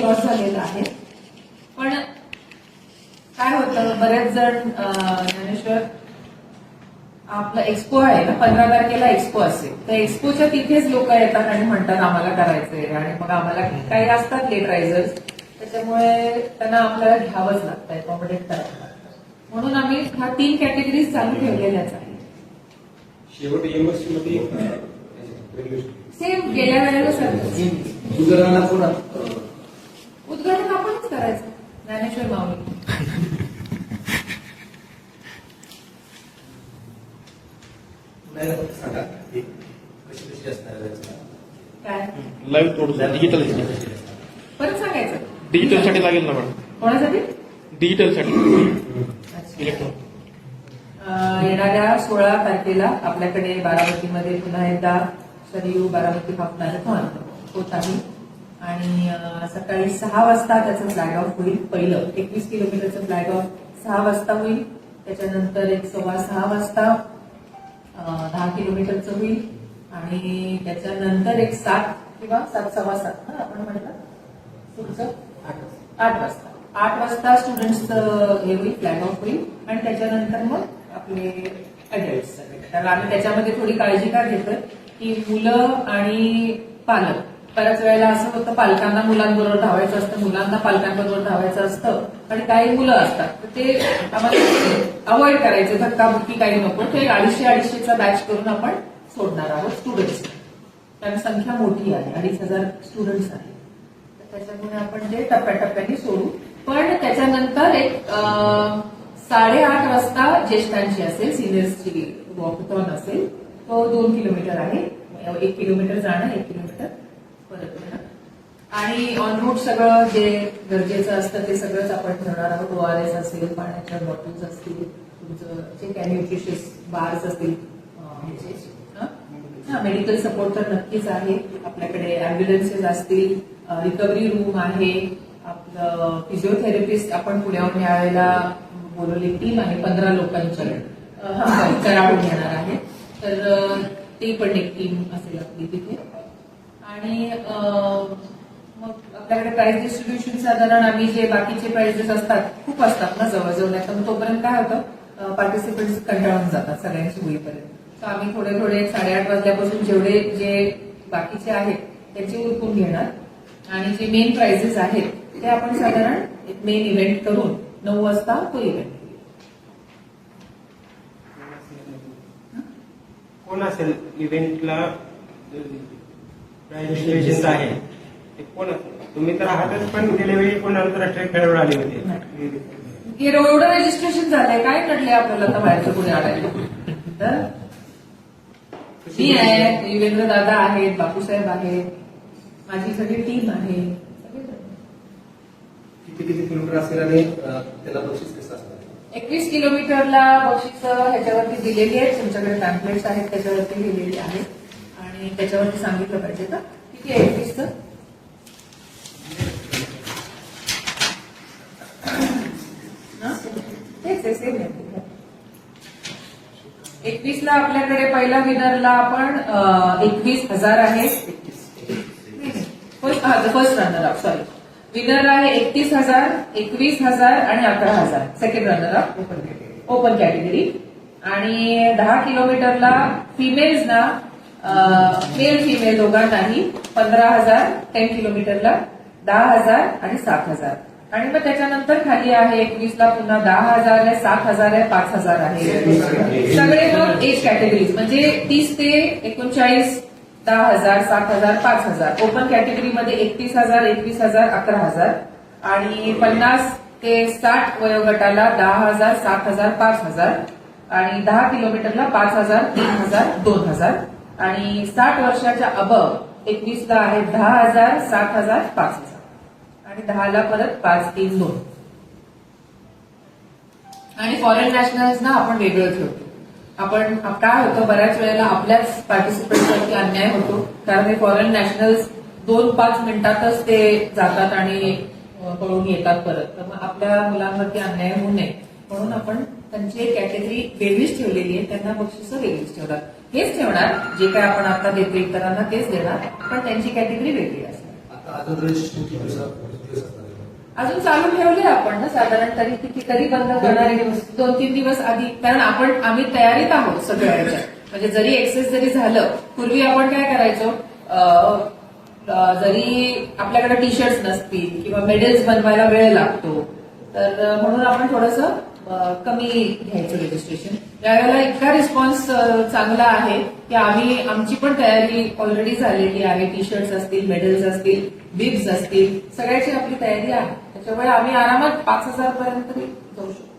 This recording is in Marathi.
क्रॉस झालेलं आहे. पण काय होतं बरेच जण ज्ञानेश्वर आपलं एक्सपो आहे ना पंधरा तारखेला एक्सपो असेल. तर एक्सपोच्या तिथेच लोक येतात आणि म्हणतात आम्हाला करायचंय. आणि मग आम्हाला काही असतात लेट रायझर्स त्याच्यामुळे त्यांना आपल्याला घ्यावंच लागतं अकॉमोडेट करावं लागतं. म्हणून आम्ही ह्या तीन कॅटेगरीज चालू ठेवलेल्याच आहेत. सेम गेल्या वेळेला सर उदाहरणार्थ कोण उद्घाटन आपणच करायचं ज्ञानेश्वर माऊली लाईव्ह तोडू डिजिटल परत सांगायचं डिजिटलसाठी लागेल ना मॅडम कोणासाठी डिजिटलसाठी येणाऱ्या सोळा तारखेला. आपल्याकडे बारामतीमध्ये पुन्हा एकदा शरीयू बारामती हाफ मॅरेथॉन होत आहे. आणि सकाळी सहा वाजता त्याचं फ्लॅग ऑफ होईल. पहिलं एकवीस किलोमीटरचं फ्लॅग ऑफ सहा वाजता होईल. त्याच्यानंतर एक सव्वा सहा वाजता दहा किलोमीटरचं होईल. आणि त्याच्यानंतर एक सात किंवा सात सव्वा सात आपण म्हटलं? पुढचं? आठ वाजता. आठ वाजता स्टुडंट्सचं हे होईल फ्लॅग ऑफ होईल. आणि त्याच्यानंतर मग आपले अडल्ट तर आम्ही त्याच्यामध्ये थोडी काळजी का घेतोय? की मुलं आणि पालक. बऱ्याच वेळेला असं होतं पालकांना मुलांबरोबर धावायचं असतं मुलांना पालकांबरोबर धावायचं असतं आणि काही मुलं असतात. तर ते आम्हाला अवॉइड करायचे धक्काबुक्की काही नको. ते अडीचशे अडीचशेचा बॅच करून आपण सोडणार आहोत स्टुडंट्स कारण संख्या मोठी आहे अडीच हजार स्टुडंट्स आहेत तर त्याच्यामुळे आपण ते टप्प्याटप्प्याने सोडू. पण त्याच्यानंतर एक साडेआठ वाजता ज्येष्ठांची असेल सिनियर्सची वॉकथॉन असेल. तो दोन किलोमीटर आहे. एक किलोमीटर जाणं एक किलोमीटर आणि ऑन रूट सगळं जे गरजेचं असतं ते सगळंच आपण ठेवणार आहोत. ओ आर एस असेल पाण्याच्या बॉटल्स असतील तुमचं जे काही न्यूट्रिशियस बार्स असतील म्हणजे, हा? मेडिकल सपोर्ट तर नक्कीच आहे. आपल्याकडे अँब्युलन्सेस असतील रिकव्हरी रूम आहे. आपलं फिजिओथेरपिस्ट आपण पुण्याहून यावेळेला बोलवली टीम आहे पंधरा लोकांची. हा, कराडून येणार आहे. तर ती पण एक टीम असेल आपली तिथे. आणि आपल्याकडे प्राइस डिस्ट्रीब्युशन साधारण आम्ही जे बाकीचे प्राइजेस असतात खूप असतात ना जवळजवळ. नाही तर मग तोपर्यंत काय होतं? पार्टिसिपंट्स कंटाळून जातात सगळ्यांची होईपर्यंत आम्ही थोडे थोडे साडेआठ वाजल्यापासून जेवढे जे बाकीचे आहेत त्याचे उरकून घेणार. आणि जे मेन प्राइजेस आहेत ते आपण साधारण एक मेन इव्हेंट करून नऊ वाजता तो इव्हेंट कोण असेल इव्हेंटला आहे. ते कोण असेल? तुम्ही तर आहातच पण गेल्या वेळी कोण आंतरराष्ट्रीय खेळाडू आले होते. एवढं रजिस्ट्रेशन झालंय काय कळलंय आपल्याला आता बाहेरचं पुढे आणायला? मी आहे युवेंद्र दादा आहेत बापूसाहेब आहेत माझी सगळी टीम आहे. किती किती किलोमीटर असेल आणि त्याला बक्षीस कसं असणार एकवीस किलोमीटरला बक्षीस ह्याच्यावरती दिलेली आहेत. तुमच्याकडे पॅम्पलेट्स आहेत त्याच्यावरती लिहिलेली आहेत. आणि त्याच्यावरती सांगितलं पाहिजे का किती आहे एकवीसचं? तेच आहे सेम एकवीसला आपल्याकडे पहिला विनरला आपण एकवीस हजार आहे. First runner up sorry winner आहे एकतीस हजार एकवीस हजार आणि अकरा हजार. Second runner up open category आणि दहा किलोमीटरला फिमेल्सना मेल फिमेल दोघांनाही पंधरा हजार टेन किलोमीटरला दहा हजार आणि सात हजार. आणि मग त्याच्यानंतर खाली आहे एकवीसला पुन्हा दहा हजार आहे सात हजार आहे पाच हजार आहे. सगळे मग एज कॅटेगरीज म्हणजे तीस ते एकोणचाळीस दहा हजार सात हजार पाच हजार. ओपन कॅटेगरीमध्ये एकतीस हजार एकवीस हजार अकरा हजार. आणि पन्नास ते साठ वयोगटाला दहा हजार सात हजार पाच हजार. आणि दहा किलोमीटरला पाच हजार तीन हजार दोन हजार. आणि साठ वर्षाच्या अबव एकवीसला आहे दहा हजार सात हजार पाच हजार. आणि दहाला परत पाच तीन दोन. आणि फॉरेन नॅशनल्सना आपण वेगळं ठेवतो. आपण काय होतं बऱ्याच वेळेला आपल्याच पार्टिसिपंटवरती अन्याय होतो. कारण हे फॉरेन नॅशनल्स दोन पाच मिनिटातच ते जातात आणि अ, पळून येतात परत. तर मग आपल्या मुलांवरती अन्याय होऊ नये. म्हणून आपण त्यांची एक कॅटेगरी वेगळीच ठेवलेली आहे. त्यांना बक्षिसं वेगळीच ठेवणार हेच ठेवणार जे काय आपण आता देतो इतरांना तेच देणार. पण त्यांची कॅटेगरी वेगळी असते अजून चालू ठेवले आपण ना साधारण तरी किती कधी बंद करणार दोन तीन दिवस आधी. कारण आपण आम्ही तयारीत आहोत सगळ्या म्हणजे जरी एक्सेस जरी झालं पूर्वी आपण काय करायचो? जरी आपल्याकडे टी शर्ट्स नसतील किंवा मेडल्स बनवायला वेळ लागतो तर म्हणून आपण थोडस कमी घ्यायचं रजिस्ट्रेशन यावेळेला इतका रिस्पॉन्स चांगला आहे की आम्ही आमची पण तयारी ऑलरेडी झालेली आहे. टी शर्ट्स असतील मेडल्स असतील बिब्स असतील सगळ्याची आपली तयारी आहे. त्याच्यामुळे आम्ही आरामात पाच हजार पर्यंत तरी जाऊ शकतो.